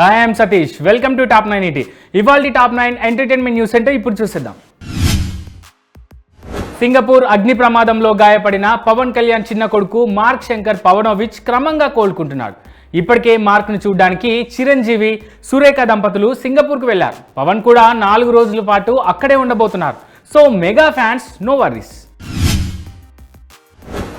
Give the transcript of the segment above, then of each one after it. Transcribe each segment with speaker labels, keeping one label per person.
Speaker 1: Hi I'm Satish welcome to top nine ET ఇవాళ top nine entertainment news అంటే ఇప్పుడు చూసేద్దాం. సింగపూర్ అగ్ని ప్రమాదంలో గాయపడిన పవన్ కళ్యాణ్ చిన్న కొడుకు మార్క్ శంకర్ పవనోవిచ్ క్రమంగా కోలుకుంటున్నాడు. ఇప్పటికే మార్క్ను చూడడానికి చిరంజీవి సురేఖ దంపతులు సింగపూర్కు వెళ్ళారు. పవన్ కూడా నాలుగు రోజుల పాటు అక్కడే ఉండబోతున్నారు. So mega fans no worries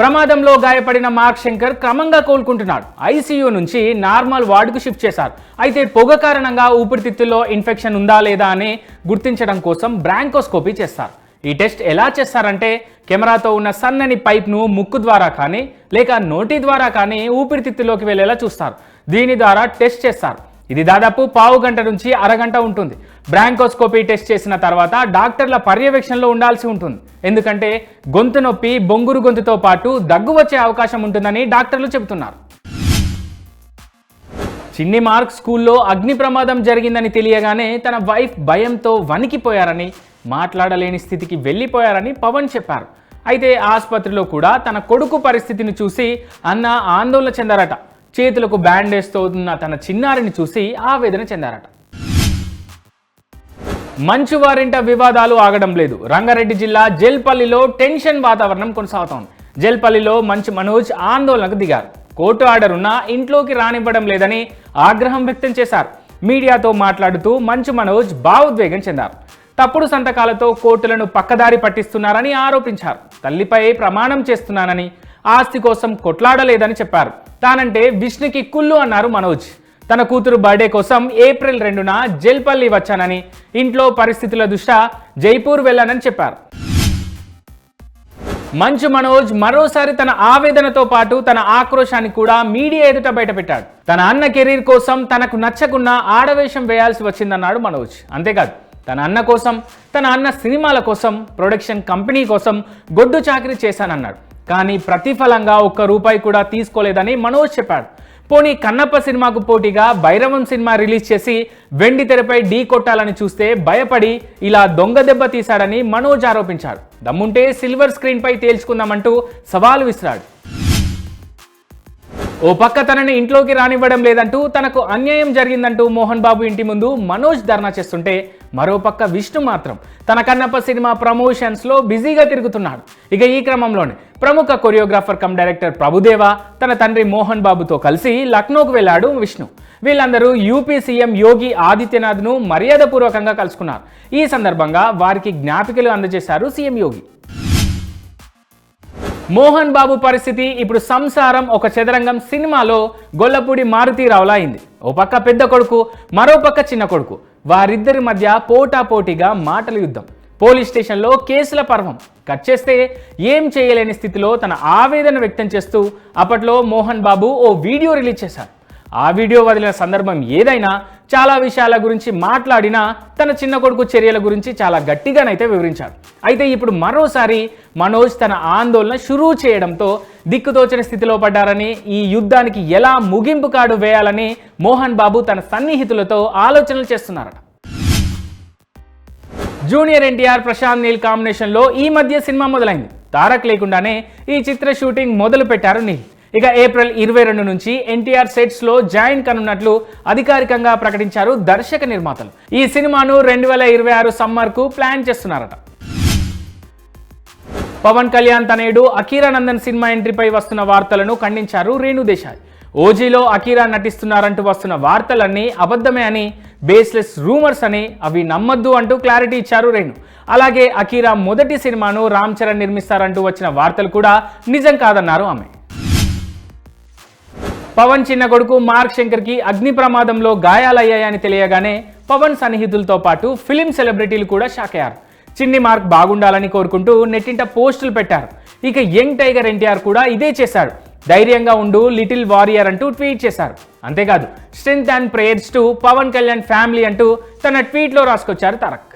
Speaker 1: ప్రమాదంలో గాయపడిన మార్క్ శంకర్ క్రమంగా కోలుకుంటున్నాడు. ఐసీయూ నుంచి నార్మల్ వార్డుకు షిఫ్ట్ చేశారు. అయితే పొగ కారణంగా ఊపిరితిత్తుల్లో ఇన్ఫెక్షన్ ఉందా లేదా అని గుర్తించడం కోసం బ్రాంకోస్కోపీ చేస్తారు. ఈ టెస్ట్ ఎలా చేస్తారంటే కెమెరాతో ఉన్న సన్నని పైప్ను ముక్కు ద్వారా కానీ లేక నోటి ద్వారా కానీ ఊపిరితిత్తులోకి వెళ్ళేలా చూస్తారు. దీని ద్వారా టెస్ట్ చేస్తారు. ఇది దాదాపు పావు గంట నుంచి అరగంట ఉంటుంది. బ్రాంకోస్కోపీ టెస్ట్ చేసిన తర్వాత డాక్టర్ల పర్యవేక్షణలో ఉండాల్సి ఉంటుంది. ఎందుకంటే గొంతు నొప్పి బొంగురు గొంతుతో పాటు దగ్గు వచ్చే అవకాశం ఉంటుందని డాక్టర్లు చెబుతున్నారు. చిన్ని మార్క్ స్కూల్లో అగ్ని ప్రమాదం జరిగిందని తెలియగానే తన వైఫ్ భయంతో వణికిపోయారని మాట్లాడలేని స్థితికి వెళ్ళిపోయారని పవన్ చెప్పారు. అయితే ఆసుపత్రిలో కూడా తన కొడుకు పరిస్థితిని చూసి అన్న ఆందోళన చెందారట. చేతులకు బ్యాండేజ్తో ఉన్న తన చిన్నారిని చూసి ఆవేదన చెందారట. మంచు వారింట వివాదాలు ఆగడం లేదు. రంగారెడ్డి జిల్లా జల్పల్లిలో టెన్షన్ వాతావరణం కొనసాగుతోంది. జల్పల్లిలో మంచు మనోజ్ ఆందోళనకు దిగారు. కోర్టు ఆర్డర్ ఉన్నా ఇంట్లోకి రానివ్వడం లేదని ఆగ్రహం వ్యక్తం చేశారు. మీడియాతో మాట్లాడుతూ మంచు మనోజ్ భావోద్వేగం చెందారు. తప్పుడు సంతకాలతో కోర్టులను పక్కదారి పట్టిస్తున్నారని ఆరోపించారు. తల్లిపై ప్రమాణం చేస్తున్నానని ఆస్తి కోసం కొట్లాడలేదని చెప్పారు. తానంటే విష్ణుకి కుళ్ళు అన్నారు మనోజ్. తన కూతురు బర్త్డే కోసం ఏప్రిల్ రెండున జల్పల్లి వచ్చానని ఇంట్లో పరిస్థితుల దృష్ట్యా జైపూర్ వెళ్ళానని చెప్పారు. మంచు మనోజ్ మరోసారి తన ఆవేదనతో పాటు తన ఆక్రోశాన్ని కూడా మీడియా ఎదుట బయటపెట్టాడు. తన అన్న కెరీర్ కోసం తనకు నచ్చకున్న ఆడవేషం వేయాల్సి వచ్చిందన్నాడు మనోజ్. అంతేకాదు తన అన్న కోసం తన అన్న సినిమాల కోసం ప్రొడక్షన్ కంపెనీ కోసం గొడ్డు చాకరీ చేశానన్నాడు. కానీ ప్రతిఫలంగా ఒక్క రూపాయి కూడా తీసుకోలేదని మనోజ్ చెప్పాడు. పోనీ కన్నప్ప సినిమాకు పోటీగా భైరవం సినిమా రిలీజ్ చేసి వెండి తెరపై ఢీ కొట్టాలని చూస్తే భయపడి ఇలా దొంగ దెబ్బ తీశాడని మనోజ్ ఆరోపించాడు. దమ్ముంటే సిల్వర్ స్క్రీన్పై తేల్చుకుందామంటూ సవాలు విసిరాడు. ఓ పక్క తనని ఇంట్లోకి రానివ్వడం లేదంటూ తనకు అన్యాయం జరిగిందంటూ మోహన్ బాబు ఇంటి ముందు మనోజ్ ధర్నా చేస్తుంటే మరోపక్క విష్ణు మాత్రం తన కన్నప్ప సినిమా ప్రమోషన్స్లో బిజీగా తిరుగుతున్నాడు. ఇక ఈ క్రమంలోనే ప్రముఖ కొరియోగ్రాఫర్ కమ్ డైరెక్టర్ ప్రభుదేవ తన తండ్రి మోహన్ బాబుతో కలిసి లక్నోకు వెళ్ళాడు విష్ణు. వీళ్ళందరూ యూపీ సీఎం యోగి ఆదిత్యనాథ్ను మర్యాదపూర్వకంగా కలుసుకున్నారు. ఈ సందర్భంగా వారికి జ్ఞాపికలు అందజేశారు సీఎం యోగి. మోహన్ బాబు పరిస్థితి ఇప్పుడు సంసారం ఒక చదరంగం సినిమాలో గొల్లపూడి మారుతీరావులా అయింది. ఓ పక్క పెద్ద కొడుకు మరో పక్క చిన్న కొడుకు. వారిద్దరి మధ్య పోటా పోటీగా మాటల యుద్ధం. పోలీస్ స్టేషన్లో కేసుల పర్వం. కట్ చేస్తే ఏం చేయలేని స్థితిలో తన ఆవేదన వ్యక్తం చేస్తూ అప్పట్లో మోహన్ బాబు ఓ వీడియో రిలీజ్ చేశారు. ఆ వీడియో వదిలిన సందర్భం ఏదైనా చాలా విషయాల గురించి మాట్లాడిన తన చిన్న కొడుకు చర్యల గురించి చాలా గట్టిగానైతే వివరించాడు. అయితే ఇప్పుడు మరోసారి మనోజ్ తన ఆందోళన షురూ చేయడంతో దిక్కుతోచని స్థితిలో పడ్డారని ఈ యుద్ధానికి ఎలా ముగింపు కాడు వేయాలని మోహన్ బాబు తన సన్నిహితులతో ఆలోచనలు చేస్తున్నారట. జూనియర్ ఎన్టీఆర్ ప్రశాంత్ నీల్ కాంబినేషన్లో ఈ మధ్య సినిమా మొదలైంది. తారక్ లేకుండానే ఈ చిత్ర షూటింగ్ మొదలు పెట్టారు నీల్. ఇక ఏప్రిల్ ఇరవై రెండు నుంచి ఎన్టీఆర్ సెట్స్లో జాయిన్ కనున్నట్లు అధికారికంగా ప్రకటించారు దర్శక నిర్మాతలు. ఈ సినిమాను రెండు వేల ఇరవై ఆరు సమ్మర్కు ప్లాన్ చేస్తున్నారట. పవన్ కళ్యాణ్ తనేడు అకీరా నందన్ సినిమా ఎంట్రీపై వస్తున్న వార్తలను ఖండించారు రేణు దేశాయ్. ఓజీలో అకీరా నటిస్తున్నారంటూ వస్తున్న వార్తలన్నీ అబద్ధమే అని బేస్లెస్ రూమర్స్ అని అవి నమ్మద్దు అంటూ క్లారిటీ ఇచ్చారు రేణు. అలాగే అకీరా మొదటి సినిమాను రామ్ చరణ్ నిర్మిస్తారంటూ వచ్చిన వార్తలు కూడా నిజం కాదన్నారు ఆమె. పవన్ చిన్న కొడుకు మార్క్ శంకర్కి అగ్ని ప్రమాదంలో గాయాలయ్యాయని తెలియగానే పవన్ సన్నిహితులతో పాటు ఫిలిం సెలబ్రిటీలు కూడా షాక్ అయ్యారు. చిన్ని మార్క్ బాగుండాలని కోరుకుంటూ నెట్టింట పోస్టులు పెట్టారు. ఇక యంగ్ టైగర్ ఎన్టీఆర్ కూడా ఇదే చేశాడు. ధైర్యంగా ఉండు లిటిల్ వారియర్ అంటూ ట్వీట్ చేశారు. అంతేకాదు strength and prayers to Pawan Kalyan family అంటూ తన ట్వీట్లో రాసుకొచ్చారు తారక్.